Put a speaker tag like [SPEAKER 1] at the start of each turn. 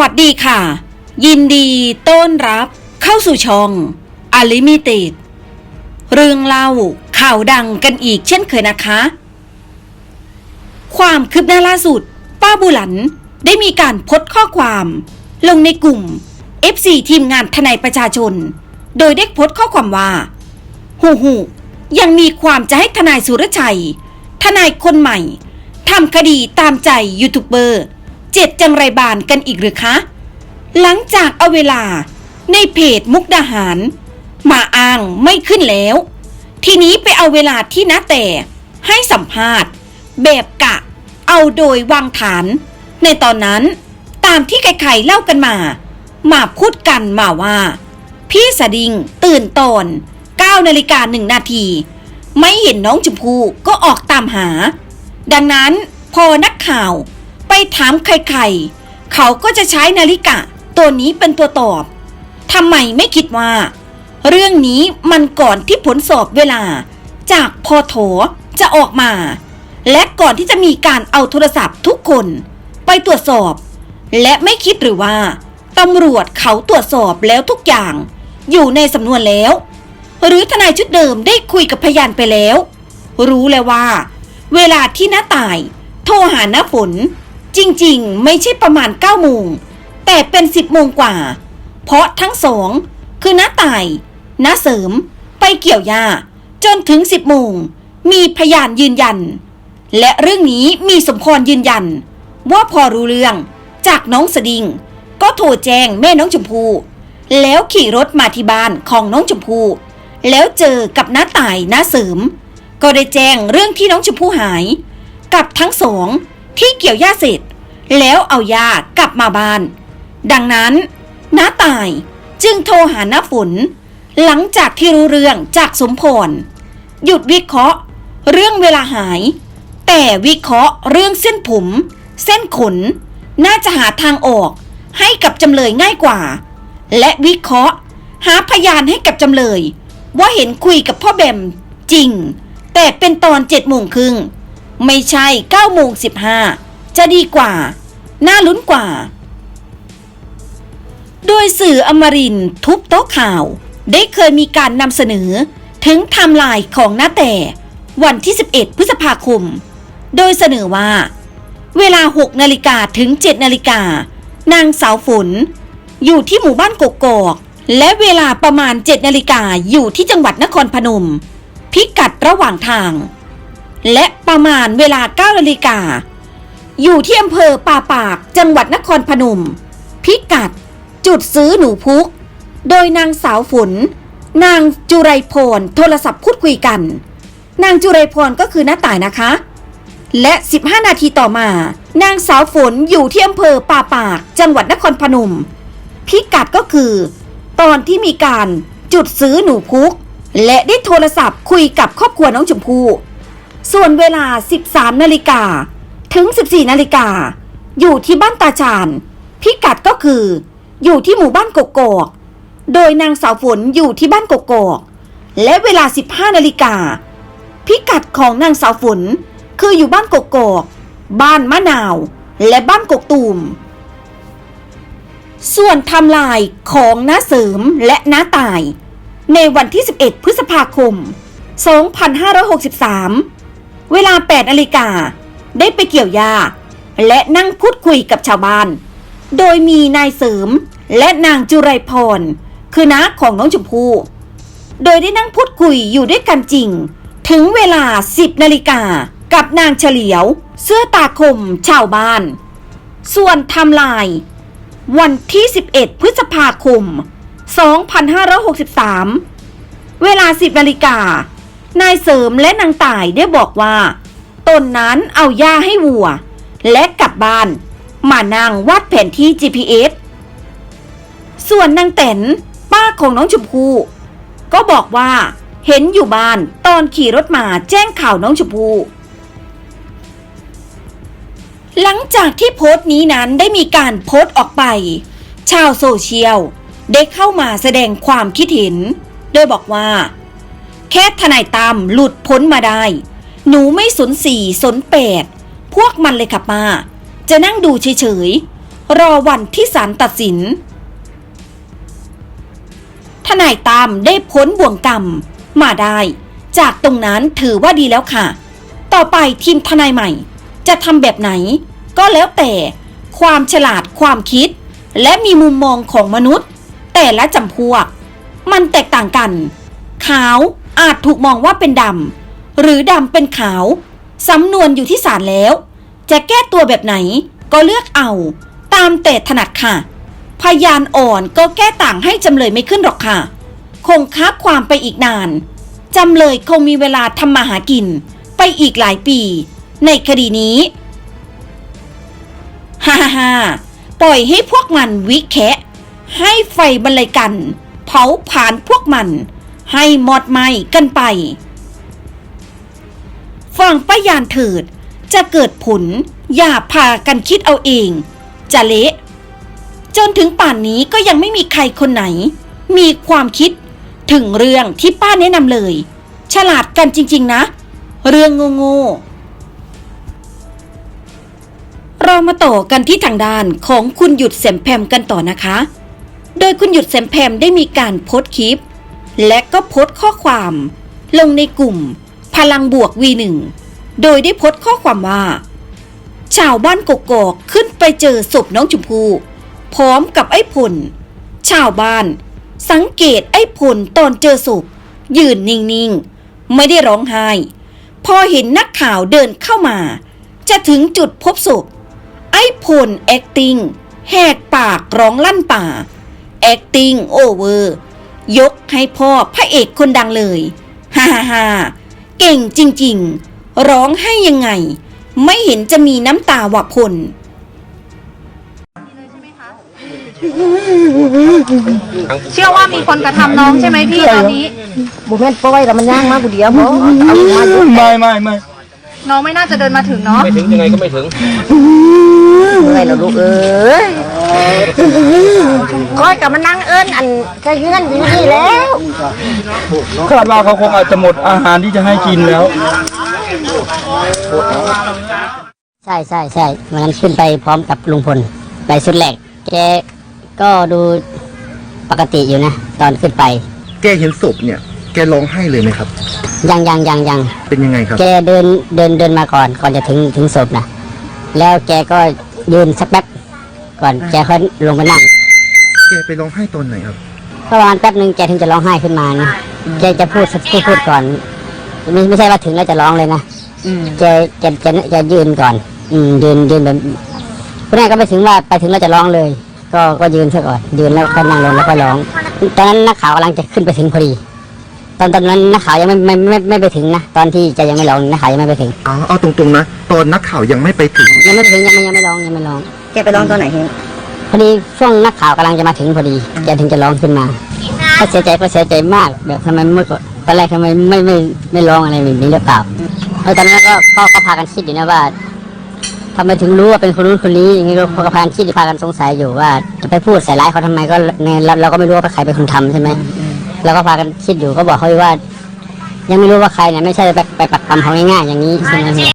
[SPEAKER 1] วัสดีค่ะ ยินดีต้อนรับ เข้าสู่ช่องอลิมิต็ดเรื่องเล่าข่าวดังกันอีกเช่นเคยนะคะ ความคืบหน้าล่าสุด ป้าบุหลันได้มีการโพสข้อความ ลงในกลุ่ม FC ทีมงานทนายประชาชน โดยได้โพสข้อความว่า หูหูยังมีความจะให้ทนายสุรชัย ทนายคนใหม่ทำคดีตามใจยูทูบเบอร์ จังไรบานกันอีกหรือคะ หลังจากเอาเวลาในเพจมุกดาหาร มาอ้างไม่ขึ้นแล้ว ทีนี้ไปเอาเวลาที่นะแต่ให้สัมภาษณ์ แบบกะ เอาโดยวางฐาน ในตอนนั้นตามที่ใครๆเล่ากันมา มาพูดกันมาว่า พี่สดิงตื่นตอน9นาฬิกาหนึ่งนาที ไม่เห็นน้องชมพู่ก็ออกตามหา ดังนั้นพอนักข่าว ไปถามใครๆ เขาก็จะใช้นาฬิกาตัวนี้เป็นตัวตอบทำไมไม่คิดว่า เรื่องนี้มันก่อนที่ผลสอบเวลา จากพอโถจะออกมา และก่อนที่จะมีการเอาโทรศัพท์ทุกคน ไปตรวจสอบ และไม่คิดหรือว่าตำรวจเขาตรวจสอบแล้วทุกอย่าง อยู่ในสำนวนแล้ว หรือทนายชุดเดิมได้คุยกับพยานไปแล้ว รู้แล้วว่า เวลาที่น้าตาย โทรหาน้าฝน จริงๆ ไม่ใช่ประมาณ9โมงแต่เป็น10โมงกว่า เพราะทั้งสอง คือน้าต่ายน้าเสริม ไปเกี่ยวหญ้าจนถึง10โมงมีพยานยืนยัน และเรื่องนี้มีสมพรยืนยัน ว่าพอรู้เรื่องจากน้องสดิง ก็โทรแจ้งแม่น้องชมพู่แล้วขี่รถมาที่บ้านของน้องชมพู่แล้วเจอกับน้าต่ายน้าเสริม ก็ได้แจ้งเรื่องที่น้องชมพู่หาย กับทั้งสอง ที่เกี่ยวหญ้าเสร็จ แล้วเอาหญ้ากลับมาบ้าน ดังนั้นน้าตายจึงโทรหาน้าฝน หลังจากที่รู้เรื่องจากสมพรหยุดวิเคราะห์ เรื่องเวลาหาย แต่วิเคราะห์เรื่องเส้นผม เส้นขน น่าจะหาทางออกให้กับจำเลยง่ายกว่า และวิเคราะห์ หาพยานให้กับจำเลย ว่าเห็นคุยกับพ่อแบมจริง แต่เป็นตอนเจ็ดโมงครึ่ง ไม่ใช่9โมง15 จะดีกว่า น่าลุ้นกว่า โดยสื่ออมรินทุบโต๊ะข่าว ได้เคยมีการนำเสนอ ถึงไทม์ไลน์ของน้าแต่ วันที่ 11 พฤษภาคม โดยเสนอว่า เวลา 6 นาฬิกาถึง 7 นาฬิกานางสาวฝน อยู่ที่หมู่บ้านกกอกและเวลาประมาณ 7 นาฬิกาอยู่ที่จังหวัดนครพนม พิกัดระหว่างทาง และประมาณเวลา9นาฬิกา อยู่ที่อำเภอป่าปากจังหวัดนครพนม พิกัด จุดซื้อหนูพุก โดยนางสาวฝน นางจุไรพรโทรศัพท์พูดคุยกัน นางจุไรพรก็คือน้าต่ายนะคะ และ 15 นาทีต่อมา นางสาวฝนอยู่ที่อำเภอป่าปากจังหวัดนครพนม พิกัดก็คือ ตอนที่มีการจุดซื้อหนูพุก และได้โทรศัพท์คุยกับครอบครัวน้องชมพู่ ส่วนเวลา 13 นาฬิกา ถึง 14 นาฬิกา อยู่ที่บ้านตาชาน พิกัดก็คือ อยู่ที่หมู่บ้านกกอกโดยนางสาวฝนอยู่ที่บ้านกกอกและเวลา 15 นาฬิกา พิกัดของนางสาวฝน คืออยู่บ้านกกอกบ้านมะนาว และบ้านกกตูม ส่วนทำลายของน้าเสริมและน้าตาย ในวันที่ 11 พฤษภาคม 2563 เวลา8นาฬิกาได้ไปเกี่ยวหญ้าและนั่งพูดคุยกับชาวบ้าน โดยมีนายเสริมและนางจุไรพร คือน้าของน้องชมพู่ โดยได้นั่งพูดคุยอยู่ด้วยกันจริง ถึงเวลา 10นาฬิกากับนางเฉลียว เสื้อตาคมชาวบ้าน ส่วนทำลาย วันที่ 11 พฤษภาคม 2563 เวลา 10นาฬิกา นายเสริมและนางต่ายได้บอกว่า ตนนั้นเอาหญ้าให้วัว และกลับบ้าน มานั่งวาดแผนที่ GPS ส่วนนางแตนป้าของน้องชมพู่ก็บอกว่าเห็นอยู่บ้านตอนขี่รถมาแจ้งข่าวน้องชมพู่หลังจากที่โพสต์นี้นั้นได้มีการโพสต์ออกไป ชาวโซเชียลได้เข้ามาแสดงความคิดเห็น โดยบอกว่า แค่ทนายตามหลุดพ้นมาได้ หนูไม่สนสี่สนแปด พวกมันเลยค่ะป้าจะนั่งดูเฉยๆ รอวันที่ศาลตัดสิน ทนายตามได้พ้นบ่วงกรรม มาได้ จากตรงนั้นถือว่าดีแล้วค่ะ ต่อไปทีมทนายใหม่ จะทำแบบไหน ก็แล้วแต่ความฉลาดความคิด และมีมุมมองของมนุษย์ แต่ละจำพวก มันแตกต่างกัน ขาว อาจถูกมองว่าเป็นดำหรือดำเป็นขาวสำนวนอยู่ที่ศาลแล้ว จะแก้ตัวแบบไหนก็เลือกเอา ตามแต่ถนัดค่ะ พยานอ่อนก็แก้ต่างให้จำเลยไม่ขึ้นหรอกค่ะ คงค้าความไปอีกนานจำเลยคงมีเวลาทำมาหากิน ไปอีกหลายปี ในคดีนี้ฮ่าฮ่าฮ่าปล่อยให้พวกมันวิแคะ ให้ไฟบรรลัยกัน เผาผลาญพวกมัน ให้หมอดไหมกันไปฟังป้ายานเถิด จะเกิดผล อย่าพากันคิดเอาเอง จะเละ จนถึงป่านนี้ก็ยังไม่มีใครคนไหน มีความคิดถึงเรื่องที่ป้าแนะนำเลย ฉลาดกันจริง ๆ นะ เรื่องโง่ๆเรามาต่อกันที่ทางด้านของคุณหยุดแสมแพมกันต่อนะคะ โดยคุณหยุดแสมแพมได้มีการโพสต์คลิป และก็โพสต์ข้อความ ลงในกลุ่ม พลังบวก V1 โดยได้โพสต์ข้อความว่า ชาวบ้านกกอกขึ้นไปเจอศพน้องชมพู่พร้อมกับไอ้พล ชาวบ้าน สังเกตไอ้พลตอนเจอศพยืนนิ่งๆ ไม่ได้ร้องไห้ พอเห็นนักข่าวเดินเข้ามา จะถึงจุดพบศพ ไอ้พล acting แหกปากร้องลั่นป่า acting over ยกให้พ่อพระเอกคนดังเลยฮ่าฮ่าฮ่าเก่งจริงๆ ร้องให้ยังไง ไม่เห็นจะมีน้ำตาวะพล
[SPEAKER 2] เชื่อว่ามีคนกระทำน้องใช่ไหมพี่ตอนนี้
[SPEAKER 3] บุแม่นปล่อยแล้วมันย่างมาผู้เดียวบ่เอามาอยู่
[SPEAKER 4] ไม่ไม่ไม่
[SPEAKER 2] น้องไม่น่าจะเดินมาถึงเนาะ
[SPEAKER 5] ไม่ถึงยังไงก็ไม่ถึง
[SPEAKER 3] เมื่อยแล้วลูกเอ้ยคอยกับมันนั่งเอิ้นอันแค่เฮือนอยู่นี่แล้ว
[SPEAKER 4] คาดว่าเขาคงอาจจะหมดอาหารที่จะให้กินแล้ว
[SPEAKER 6] ใช่ใช่ใช่วันนั้นขึ้นไปพร้อมกับลุงพลไปสุดแหลกแกก็ดูปกติอยู่นะ ตอนขึ้นไป
[SPEAKER 7] แกเห็นศพเนี่ย แกร้องไห้เลยไหมครับ
[SPEAKER 6] ยังยังยังยัง
[SPEAKER 7] เป็นยังไงครับ
[SPEAKER 6] แกเดินเดินเดินมาก่อนก่อนจะถึงถึงศพนะแล้วแกก็ ยืนสักแป๊บก่อนแกค่อยลงไปนั่ง
[SPEAKER 7] แกไปร้องไห้ตอนไหนครับ
[SPEAKER 6] ก็ประมาณแป๊บหนึ่งแกถึงจะร้องไห้ขึ้นมานะแกจะพูดสักพูดพูดก่อนไม่ไม่ใช่ว่าถึงแล้วจะร้องเลยนะแกแกแกแกยืนก่อน อืมยืนยืนแบบคุณแม่ก็ไปถึงว่าไปถึงแล้วจะร้องเลย ก็ก็ยืนซะก่อนยืนแล้วก็นั่งลงแล้วก็ร้องตอนนั้นนักข่าวกำลังจะขึ้นไปถึงพอดี ตอนตอนนั้นนักข่าวยังไม่ไม่ไม่ไม่ไปถึงนะตอนที่แกยังไม่ร้องนักข่าวยังไม่ไปถึง
[SPEAKER 7] อ๋อเอาตรงๆนะ ตอนนักข่าวยังไม่ไปถึง
[SPEAKER 6] ยังไม่ไปถึงยังไม่ยังไม่ร้องยังไม่ร้อง
[SPEAKER 3] แกไปร้องตอนไหนเฮง
[SPEAKER 6] พอดีช่วงนักข่าวกำลังจะมาถึงพอดีแกถึงจะร้องขึ้นมาก็เสียใจก็เสียใจมากแบบทำไมเมื่อก่อนตอนแรกทำไมไม่ไม่ไม่ร้องอะไรแบบนี้หรือเปล่าเออตอนนั้นก็ก็ก็พากันคิดอยู่นะว่าทำไมถึงรู้ว่าเป็นคนนู้นคนนี้อย่างนี้ก็ก็พากันคิดพากันสงสัยอยู่ว่าจะไปพูดใส่ร้ายเขาทำไมก็เนี่ยเราเราก็ไม่รู้ว่าใครเป็นคนทำใช่ไหม เราก็พากันคิดอยู่ก็บอกเขาว่า ยังไม่รู้ว่าใครเนี่ยไม่ใช่ไปไปปักปำเขาง่ายๆอย่างนี้ใช่ไหมพี่